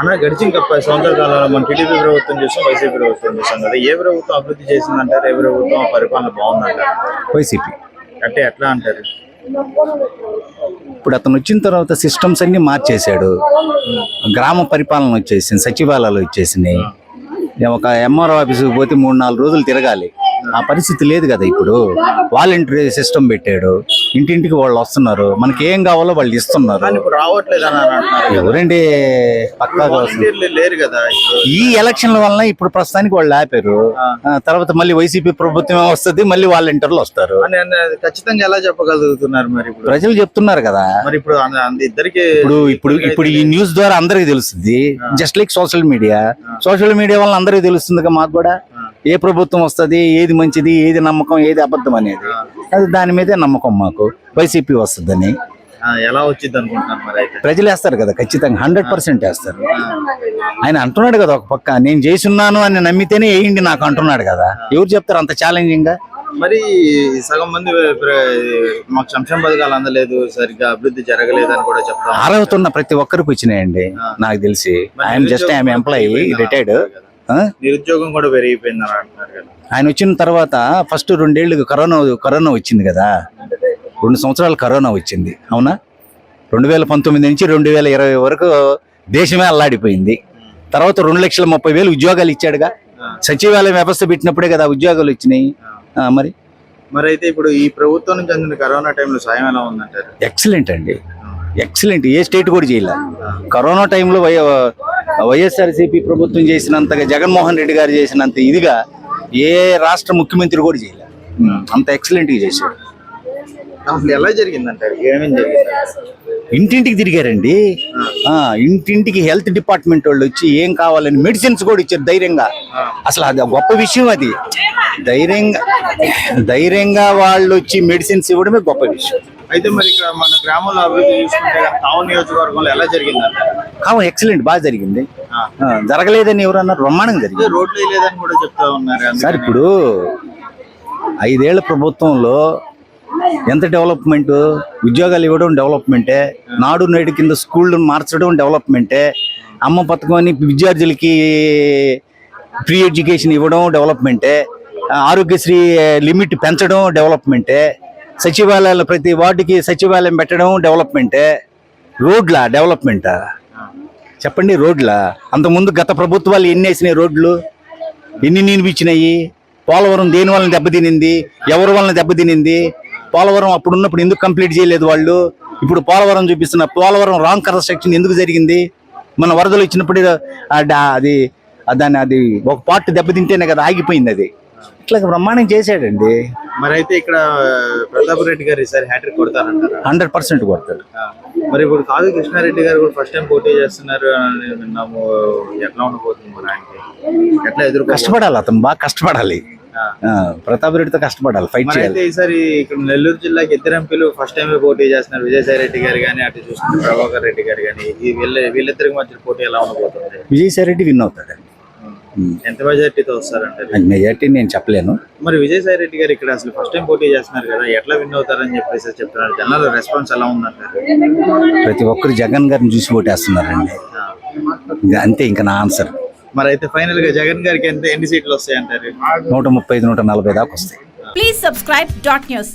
అన్న గడిచిన ఇంకా పది సంవత్సరాల కాలంలో మన టీడీపీ ప్రభుత్వం చూసాం వైసీపీ ప్రభుత్వం చూసాం కదా ఏ ప్రభుత్వం అభివృద్ధి చేసిందంటారు? ఏ ప్రభుత్వం పరిపాలన బాగుందంటారు? వైసీపీ. అంటే ఎట్లా అంటారు? ఇప్పుడు అతను వచ్చిన తర్వాత సిస్టమ్స్ అన్ని మార్చేశాడు. గ్రామ పరిపాలన వచ్చేసింది సచివాలయాలు వచ్చేసినాయి. ఒక ఎంఆర్ఓ ఆఫీస్కి పోతే మూడు నాలుగు రోజులు తిరగాలి. ఆ పరిస్థితి లేదు కదా ఇప్పుడు. వాలంటరీ సిస్టమ్ పెట్టాడు. ఇంటింటికి వాళ్ళు వస్తున్నారు. మనకి ఏం కావాలో వాళ్ళు ఇస్తున్నారు. ఎవరండి? ఇప్పుడు ఈ ఎలక్షన్ల వలన ఇప్పుడు ప్రస్తుతానికి వాళ్ళు ఆపారు. తర్వాత మళ్ళీ వైసీపీ ప్రభుత్వం వస్తుంది మళ్ళీ వాలంటీర్లు వస్తారు. ఖచ్చితంగా ఎలా చెప్పగలుగుతున్నారు మరి ప్రజలు చెప్తున్నారు కదా. మరి ఇప్పుడు ఇద్దరికి ఇప్పుడు ఇప్పుడు ఇప్పుడు ఈ న్యూస్ ద్వారా అందరికి తెలుస్తుంది. Just like social media. Social media వల్ల అందరికి తెలుస్తుంది మాకు కూడా. ఏ ప్రభుత్వం వస్తది ఏది మంచిది ఏది నమ్మకం ఏది అబద్ధం అనేది. అది దాని మీదే నమ్మకం మాకు. వైసీపీ వస్తుందని. ఎలా వచ్చింది అనుకుంటున్నారు మరి అయితే? ప్రజలు వేస్తారు కదా ఖచ్చితంగా హండ్రెడ్ పర్సెంట్ వేస్తారు. ఆయన అంటున్నాడు కదా ఒక పక్క నేను చేసున్నాను అని నమ్మితేనే వేయండి నాకు అంటున్నాడు కదా. ఎవరు చెప్తారు అంత ఛాలెంజింగ్గా మరి సగం మంది మాకు సంక్షేమ పథకాలు అందలేదు సరిగ్గా అభివృద్ధి జరగలేదు అని కూడా చెప్తాం అర్హత ఉన్న ప్రతి ఒక్కరికి వచ్చినాయండి నాకు తెలిసి. I'm just I'm employee retired నిరుద్యోగం కూడా పెరిగిపోయింది అని అంటున్నారు కదా. ఆయన వచ్చిన తర్వాత ఫస్ట్ రెండేళ్ళు కరోనా కరోనా వచ్చింది కదా. రెండు సంవత్సరాలు కరోనా వచ్చింది. అవునా? రెండు వేల పంతొమ్మిది నుంచి రెండు వేల ఇరవై వరకు దేశమే అల్లాడిపోయింది. తర్వాత రెండు లక్షల ముప్పై వేలు ఉద్యోగాలు ఇచ్చాడుగా. సచివాలయం వ్యవస్థ పెట్టినప్పుడే కదా ఉద్యోగాలు వచ్చినాయి. మరి మరి? అయితే ఇప్పుడు ఈ ప్రభుత్వం నుంచి అందిన కరోనా టైంలో సాయం ఎలా ఉందంటారు? ఎక్సలెంట్ అండి. ఎక్సలెంట్ ఏ స్టేట్ కూడా చేయలే కరోనా టైంలో వైఎస్ఆర్సీపీ ప్రభుత్వం చేసినంతగా జగన్మోహన్ రెడ్డి గారు చేసినంత ఇదిగా ఏ రాష్ట్ర ముఖ్యమంత్రి కూడా చేయలే. ఉమ్, అంత ఎక్సలెంట్గా చేశాడు. అసలు ఎలా జరిగిందంటారు ఏమేమి జరిగింది? ఇంటింటికి తిరిగారండి. ఇంటింటికి హెల్త్ డిపార్ట్మెంట్ వాళ్ళు వచ్చి ఏం కావాలని మెడిసిన్స్ కూడా ఇచ్చారు ధైర్యంగా. అసలు అది గొప్ప విషయం అది. ధైర్యంగా ధైర్యంగా వాళ్ళు వచ్చి మెడిసిన్స్ ఇవ్వడమే గొప్ప విషయం. అయితే మరి ఇక్కడ మన గ్రామంలో అభివృద్ధి చూసుకుంటే టౌన్ నియోజకవర్గంలో ఎలా జరిగిందంటారు కావు ఎక్సలెంట్ బాగా జరిగింది. జరగలేదని ఎవరన్నారు బ్రహ్మాండంగా జరిగింది. రోడ్లు వేయలేదని కూడా చెప్తా ఉన్నారు సార్ ఇప్పుడు ఐదేళ్ళ ప్రభుత్వంలో ఎంత డెవలప్మెంట్? ఉద్యోగాలు ఇవ్వడం డెవలప్మెంటే నాడు నేడు కింద స్కూళ్ళు మార్చడం డెవలప్మెంటే అమ్మ పథకం అని విద్యార్థులకి ఫ్రీ ఎడ్యుకేషన్ ఇవ్వడం డెవలప్మెంటే ఆరోగ్యశ్రీ లిమిట్ పెంచడం డెవలప్మెంటే సచివాలయాలు ప్రతి వార్డుకి సచివాలయం పెట్టడం డెవలప్మెంటే. రోడ్లా డెవలప్మెంటా? చెప్పండి రోడ్లా. అంతకుముందు గత ప్రభుత్వాలు ఎన్ని వేసినాయి రోడ్లు? ఎన్ని నిర్మించినాయి పోలవరం దేని వలన దెబ్బతినింది? ఎవరి వలన దెబ్బతినింది? పోలవరం అప్పుడు ఉన్నప్పుడు ఎందుకు కంప్లీట్ చేయలేదు వాళ్ళు? ఇప్పుడు పోలవరం చూపిస్తున్న పోలవరం రాంగ్ కన్స్ట్రక్షన్ ఎందుకు జరిగింది? మన వరదలు ఇచ్చినప్పుడు అది దాన్ని అది ఒక పార్ట్ దెబ్బతింటేనే కదా ఆగిపోయింది అది. ఇట్లా బ్రహ్మాండం చేశాడండి. మరి అయితే ఇక్కడ ప్రతాప్ రెడ్డి గారు ఈసారి హ్యాట్రిక్ కొడతారంటారా? హండ్రెడ్ పర్సెంట్ కొడతాడు ఆ. మరి ఇప్పుడు కాదు కృష్ణారెడ్డి గారు కూడా ఫస్ట్ టైం పోటీ చేస్తున్నారు అని విన్నాము. ఎట్లా ఉండబోతుంది మరి ఆయనకి? ఎట్లా ఎదుర్కో కష్టపడాలి అతను బాగా కష్టపడాలి. ప్రతాప్ రెడ్డితో కష్టపడాలి ఫైట్ చేయాలి. ఈసారి ఇక్కడ నెల్లూరు జిల్లాకి ఇద్దరు ఎంపీలు ఫస్ట్ టైం పోటీ చేస్తున్నారు. విజయసాయి రెడ్డి గారు కానీ అటు చూసుకుంటే ప్రభాకర్ రెడ్డి గారు కానీ వీళ్ళ వీళ్ళిద్దరికి మధ్య పోటీ ఎలా ఉండబోతుంది? విజయసాయి రెడ్డి విన్ అవుతాడు. ఎంత మెజార్టీతో వస్తారంటారు మెజార్టీ నేను చెప్పలేను. మరి విజయసాయి రెడ్డి గారు ఇక్కడ అసలు ఫస్ట్ టైం పోటీ చేస్తున్నారు కదా ఎట్లా విన్ అవుతారని చెప్పేసి చెప్తున్నారు. జనాల రెస్పాన్స్ ఎలా ఉందంటారు? ప్రతి ఒక్కరు జగన్ గారిని చూసి ఓటేస్తున్నారండి. అంతే ఇంకా నా ఆన్సర్ మరి అయితే ఫైనల్గా జగన్ గారికి ఎంత ఎన్ని సీట్లు వస్తాయంటారు? నూట ముప్పై ఐదు నూట నలభై దాకా వస్తాయి. Please subscribe dot news.